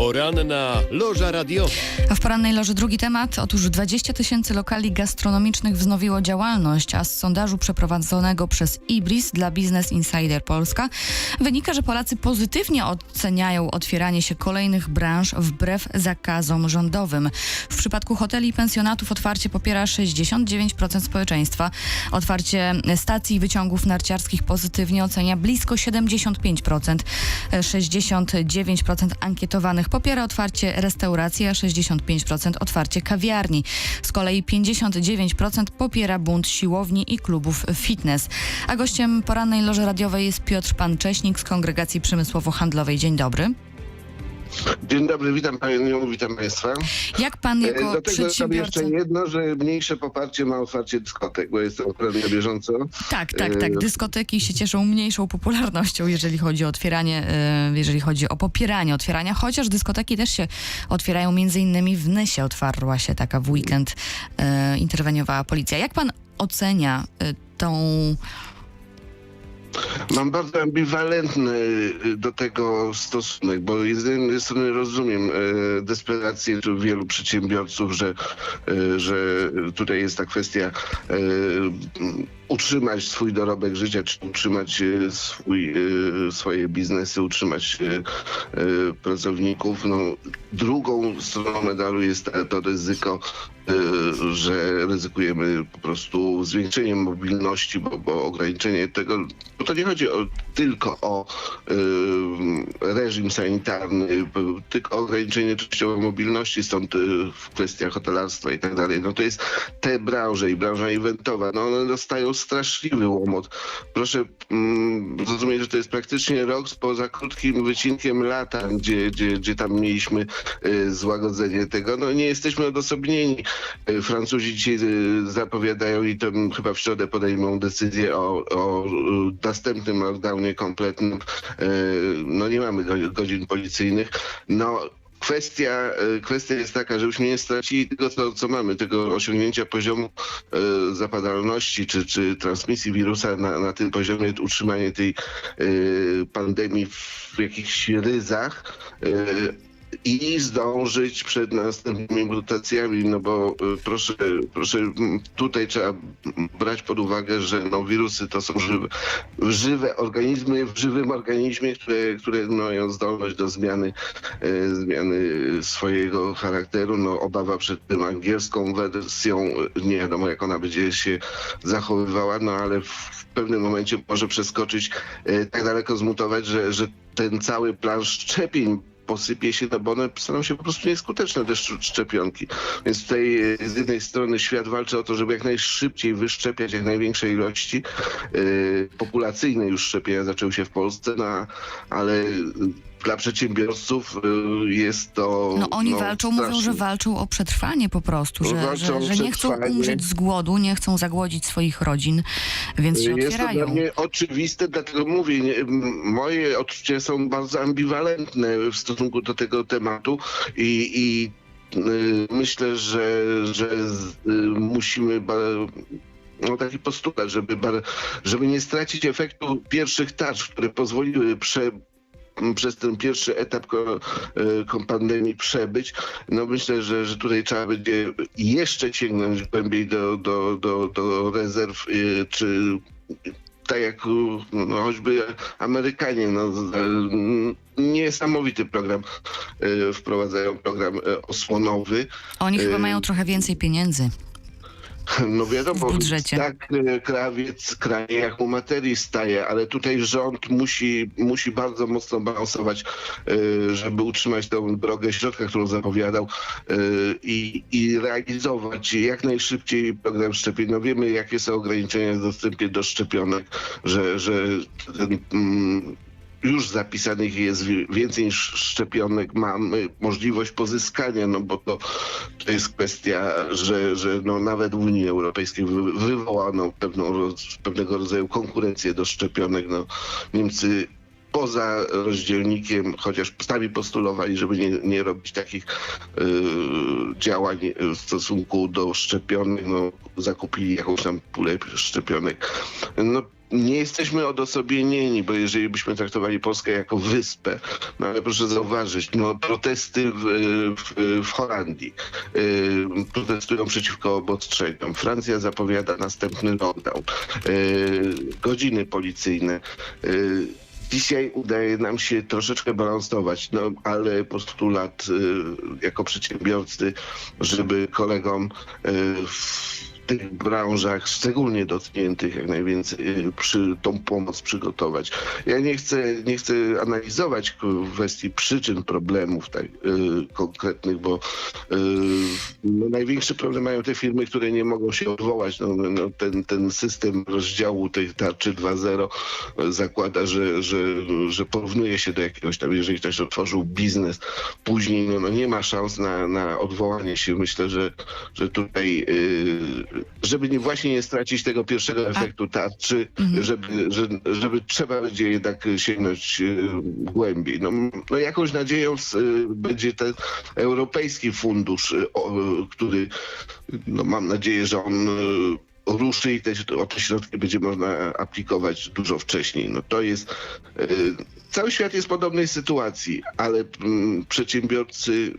Poranna loża radiowa. A w porannej loży drugi temat. Otóż 20 tysięcy lokali gastronomicznych wznowiło działalność, a z sondażu przeprowadzonego przez Ibris dla Business Insider Polska wynika, że Polacy pozytywnie oceniają otwieranie się kolejnych branż wbrew zakazom rządowym. W przypadku hoteli i pensjonatów otwarcie popiera 69% społeczeństwa. Otwarcie stacji i wyciągów narciarskich pozytywnie ocenia blisko 75%. 69% ankietowanych popiera otwarcie restauracji, a 65% otwarcie kawiarni. Z kolei 59% popiera bunt siłowni i klubów fitness. A gościem porannej loży radiowej jest Piotr Pancześnik z Kongregacji Przemysłowo-Handlowej. Dzień dobry. Dzień dobry, witam panią, witam państwa. Jak pan E, jako Do tego przedsiębiorca... jeszcze jedno, że mniejsze poparcie ma otwarcie dyskotek, bo jestem akurat na bieżąco. Tak, tak, tak. E, Dyskoteki się cieszą mniejszą popularnością, jeżeli chodzi o otwieranie, e, jeżeli chodzi o popieranie otwierania, chociaż dyskoteki też się otwierają, między innymi w Nysie otwarła się taka w weekend, interweniowała policja. Jak pan ocenia tą... Mam bardzo ambiwalentny y, do tego stosunek, bo z jednej strony rozumiem e, desperację wielu przedsiębiorców, że, e, że tutaj jest ta kwestia utrzymać swój dorobek życia, czy utrzymać e, swój, e, swoje biznesy, utrzymać e, pracowników. No, drugą stroną medalu jest to, ryzyko, że ryzykujemy po prostu zwiększeniem mobilności, bo, bo ograniczenie tego, bo to nie chodzi o, tylko o reżim sanitarny, tylko o ograniczenie częściowo mobilności, stąd w kwestiach hotelarstwa i tak dalej. No to jest te branże i branża eventowa, no one dostają straszliwy łomot. Proszę mm, zrozumieć, że to jest praktycznie rok poza krótkim wycinkiem lata, gdzie, gdzie, gdzie tam mieliśmy e, złagodzenie tego. No nie jesteśmy odosobnieni. E, Francuzi dzisiaj e, zapowiadają i to chyba w środę podejmą decyzję o, o e, następnym lockdownie kompletnym. E, No nie mamy go- godzin policyjnych. No Kwestia, e, kwestia jest taka, żebyśmy nie stracili tego, co, co mamy, tego osiągnięcia poziomu e, zapadalności czy, czy transmisji wirusa na, na tym poziomie, utrzymanie tej e, pandemii w jakichś ryzach. I zdążyć przed następnymi mutacjami, no bo e, proszę, proszę, tutaj trzeba brać pod uwagę, że no, wirusy to są żywe, żywe organizmy w żywym organizmie, które, które mają zdolność do zmiany, e, zmiany swojego charakteru. No, obawa przed tym angielską wersją, nie wiadomo jak ona będzie się zachowywała, no ale w, pewnym momencie może przeskoczyć, e, tak daleko zmutować, że, że ten cały plan szczepień posypie się, no bo one staną się po prostu nieskuteczne, te szcz- szczepionki. Więc tutaj e, z jednej strony świat walczy o to, żeby jak najszybciej wyszczepiać jak największej ilości. E, populacyjne już szczepienia zaczęły się w Polsce, no, ale dla przedsiębiorców e, jest to... No oni walczą, mówią, straszne. że walczą o przetrwanie po prostu, że, że, o że nie chcą umrzeć z głodu, nie chcą zagłodzić swoich rodzin, więc się Jest to otwierają. dla mnie oczywiste, dlatego mówię, nie, moje odczucia są bardzo ambiwalentne w stosunku do tego tematu i, i y, myślę, że, że z, y, musimy no taki postulat, żeby, żeby nie stracić efektu pierwszych tarcz, które pozwoliły prze, przez ten pierwszy etap ko- pandemii przebyć. No myślę, że, że tutaj trzeba będzie jeszcze sięgnąć głębiej do, do, do, do rezerw, y, czy tak jak no, choćby Amerykanie, no, mm, niesamowity program wprowadzają, program osłonowy. Oni chyba mają trochę więcej pieniędzy. No wiadomo, W budżecie. tak e, krawiec kraje jak mu materii staje, ale tutaj rząd musi, musi bardzo mocno balansować, e, żeby utrzymać tę drogę środka, którą zapowiadał e, i, i realizować jak najszybciej program szczepień. No wiemy, jakie są ograniczenia w dostępie do szczepionek, że, że ten, mm, już zapisanych jest wi- więcej niż szczepionek, mamy możliwość pozyskania, no bo to, to jest kwestia, że, że no nawet w Unii Europejskiej wy, wywołano pewną, pewnego rodzaju konkurencję do szczepionek. No, Niemcy poza rozdzielnikiem, chociaż sami postulowali, żeby nie, nie robić takich y, działań w stosunku do szczepionych, no, zakupili jakąś tam pulę szczepionek. No, nie jesteśmy odosobienieni, bo jeżeli byśmy traktowali Polskę jako wyspę, no ale proszę zauważyć, no protesty w, w, w Holandii y, protestują przeciwko obostrzeniom. Francja zapowiada następny lockdown. Y, godziny policyjne. Y, Dzisiaj udaje nam się troszeczkę balansować, no ale postulat y, jako przedsiębiorcy, żeby kolegom y, w tych branżach szczególnie dotkniętych jak najwięcej y, przy tą pomoc przygotować. Ja nie chcę, nie chcę analizować kwestii przyczyn problemów tak, y, konkretnych, bo y, no, największy problem mają te firmy, które nie mogą się odwołać. No, no, ten, ten system rozdziału tej tarczy 2.0 zakłada, że, że, że porównuje się do jakiegoś tam, jeżeli ktoś otworzył biznes później, no, no nie ma szans na, na odwołanie się. Myślę, że, że tutaj, y, żeby nie właśnie nie stracić tego pierwszego efektu tarczy, żeby, że, żeby trzeba będzie jednak sięgnąć y, głębiej. No, no jakąś nadzieją y, będzie ten europejski fundusz, o, który no mam nadzieję, że on ruszy i te, o te środki będzie można aplikować dużo wcześniej. No to jest. Cały świat jest w podobnej sytuacji, ale mm, przedsiębiorcy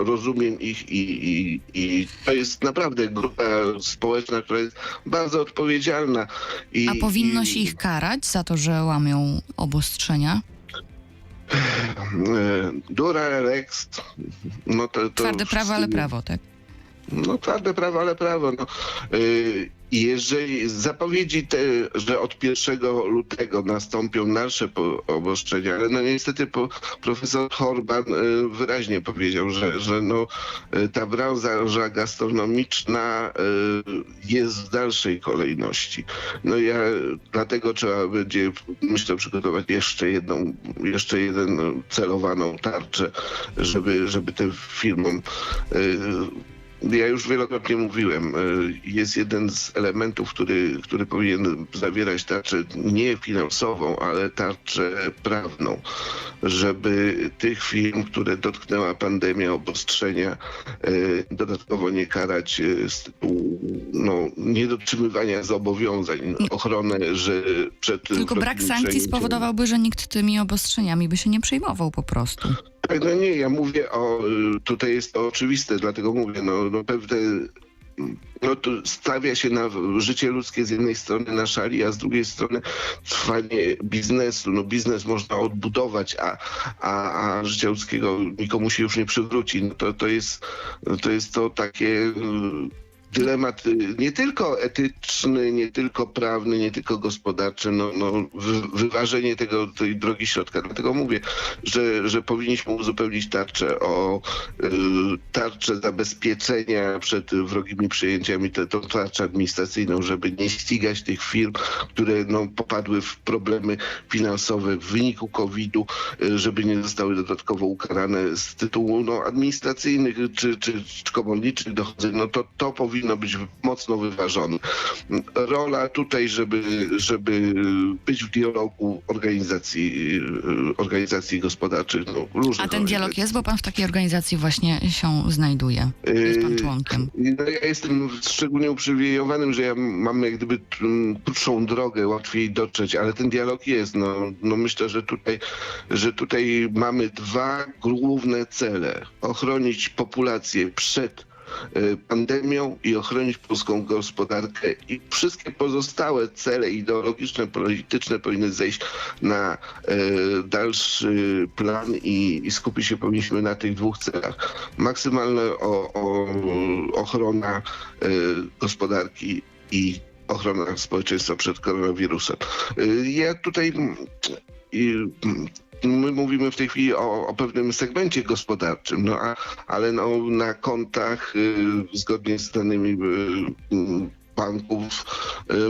rozumiem ich i, i, i to jest naprawdę grupa społeczna, która jest bardzo odpowiedzialna. I, A powinno się ich karać za to, że łamią obostrzenia? e, Dura Rex, no to, to Twarde prawo, ale prawo, tak? No twarde prawo, ale prawo. No. Yy, jeżeli zapowiedzi te, że od 1 lutego nastąpią dalsze po- obostrzenia, ale no niestety profesor Horban y, wyraźnie powiedział, że, że no, y, ta branża gastronomiczna y, jest w dalszej kolejności. No ja dlatego trzeba będzie, myślę, przygotować jeszcze jedną, jeszcze jeden celowaną tarczę, żeby, żeby tym firmom ja już wielokrotnie mówiłem, y, jest jeden z elementów, który, który powinien zawierać tarczę nie finansową, ale tarczę prawną, żeby tych firm, które dotknęła pandemia, obostrzenia, y, dodatkowo nie karać y, z tytułu no, niedotrzymywania zobowiązań, ochronę, że przed Tylko brak sankcji spowodowałby, że nikt tymi obostrzeniami by się nie przejmował po prostu. Tak, no nie, ja mówię o, tutaj jest to oczywiste, dlatego mówię, no, no pewne, no to stawia się na życie ludzkie z jednej strony na szali, a z drugiej strony trwanie biznesu. No biznes można odbudować, a, a, a życia ludzkiego nikomu się już nie przywróci. No to, to, jest, to jest to takie... Dylemat y, nie tylko etyczny, nie tylko prawny, nie tylko gospodarczy, no, no wy, wyważenie tego, tej drogi środka. Dlatego mówię, że, że powinniśmy uzupełnić tarczę o y, tarczę zabezpieczenia przed wrogimi przyjęciami, tę tarczę administracyjną, żeby nie ścigać tych firm, które no, popadły w problemy finansowe w wyniku COVID-u, y, żeby nie zostały dodatkowo ukarane z tytułu no, administracyjnych czy, czy, czy komorniczych dochodzeń. No to, to powinno być mocno wyważone. Rola tutaj, żeby, żeby być w dialogu organizacji, organizacji gospodarczych. No, różnych A ten dialog jest, bo pan w takiej organizacji właśnie się znajduje. Jest pan Yy, członkiem. No ja jestem szczególnie uprzywilejowanym, że ja mam jak gdyby mm, krótszą drogę, łatwiej dotrzeć, ale ten dialog jest. No, no myślę, że tutaj, że tutaj mamy dwa główne cele. Ochronić populację przed pandemią i ochronić polską gospodarkę i wszystkie pozostałe cele ideologiczne, polityczne powinny zejść na e, dalszy plan i, i skupić się powinniśmy na tych dwóch celach. Maksymalna o, o, ochrona e, gospodarki i ochrona społeczeństwa przed koronawirusem. Ja tutaj My mówimy w tej chwili o, o pewnym segmencie gospodarczym, no a, ale no, na kontach y, zgodnie z danymi y, banków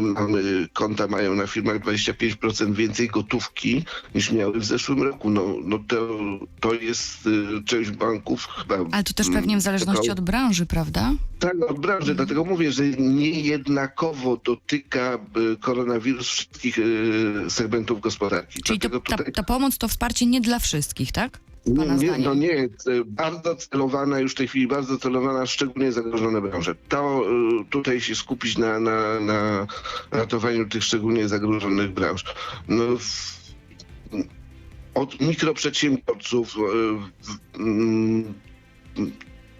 mamy, konta mają na firmach 25% więcej gotówki niż miały w zeszłym roku. No, no to, to jest y, część banków chyba. Ale to też pewnie w zależności od branży, prawda? tak, od branży, dlatego mówię, że niejednakowo dotyka y, koronawirus wszystkich y, segmentów gospodarki. Czyli to, ta, ta pomoc to wsparcie nie dla wszystkich, tak? Pana nie, no nie, e, bardzo celowana już w tej chwili, bardzo celowana, szczególnie zagrożone branże. To e, tutaj się skupić na, na, na ratowaniu tych szczególnie zagrożonych branż. No, od mikroprzedsiębiorców e, mm,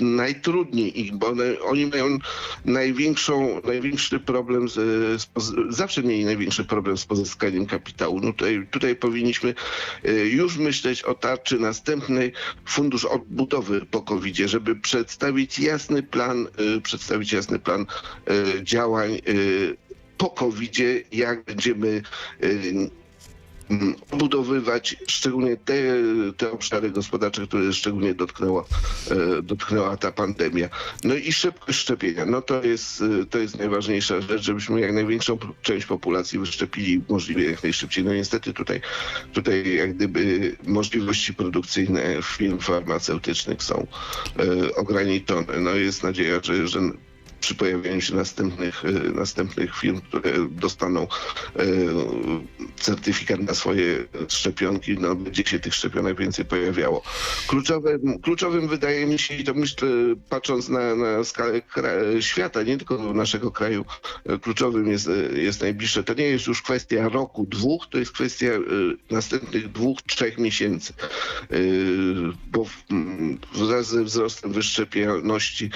najtrudniej ich, bo one, oni mają największą, największy problem, z, z, zawsze mieli największy problem z pozyskaniem kapitału. No tutaj, tutaj powinniśmy e, już myśleć o tarczy następnej, fundusz odbudowy po covid żeby przedstawić jasny plan, e, przedstawić jasny plan e, działań po covid jak będziemy odbudowywać szczególnie te, te obszary gospodarcze, które szczególnie dotknęła, e, dotknęła ta pandemia. No i szybkość szczepienia. No to jest, e, to jest najważniejsza rzecz, żebyśmy jak największą część populacji wyszczepili możliwie jak najszybciej. No niestety tutaj, tutaj jak gdyby możliwości produkcyjne firm farmaceutycznych są e, ograniczone. No jest nadzieja, że, że przy pojawieniu się następnych, e, następnych firm, które dostaną e, certyfikat na swoje szczepionki, no będzie się tych szczepionek więcej pojawiało. Kluczowym, kluczowym wydaje mi się, i to myślę, patrząc na, na skalę świata, nie tylko naszego kraju, kluczowym jest, jest najbliższe. To nie jest już kwestia roku, dwóch, to jest kwestia e, następnych dwóch, trzech miesięcy. Bo wraz ze wzrostem wyszczepialności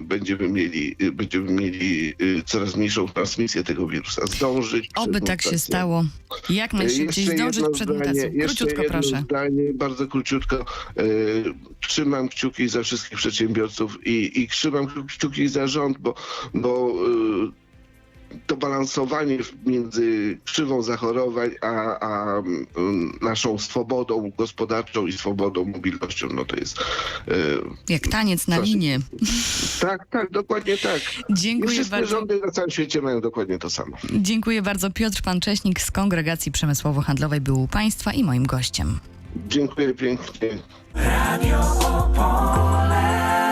będziemy mieli, e, będziemy mieli e, coraz mniejszą transmisję tego wirusa. Zdążyć. Oby tak się stało. Jak najszybciej Jeszcze zdążyć przed mutacją. Króciutko proszę. zdanie, bardzo króciutko. Trzymam kciuki za wszystkich przedsiębiorców i, i trzymam kciuki za rząd, bo, bo to balansowanie między krzywą zachorowań a, a mm, naszą swobodą gospodarczą i swobodą mobilnością, no to jest... E, Jak taniec na linie. tak, tak, dokładnie tak. I Dziękuję wszystkie bardzo. rządy na całym świecie mają dokładnie to samo. Dziękuję bardzo. Piotr Pancześnik z Kongregacji Przemysłowo-Handlowej był u Państwa i moim gościem. Dziękuję pięknie. Radio Opole.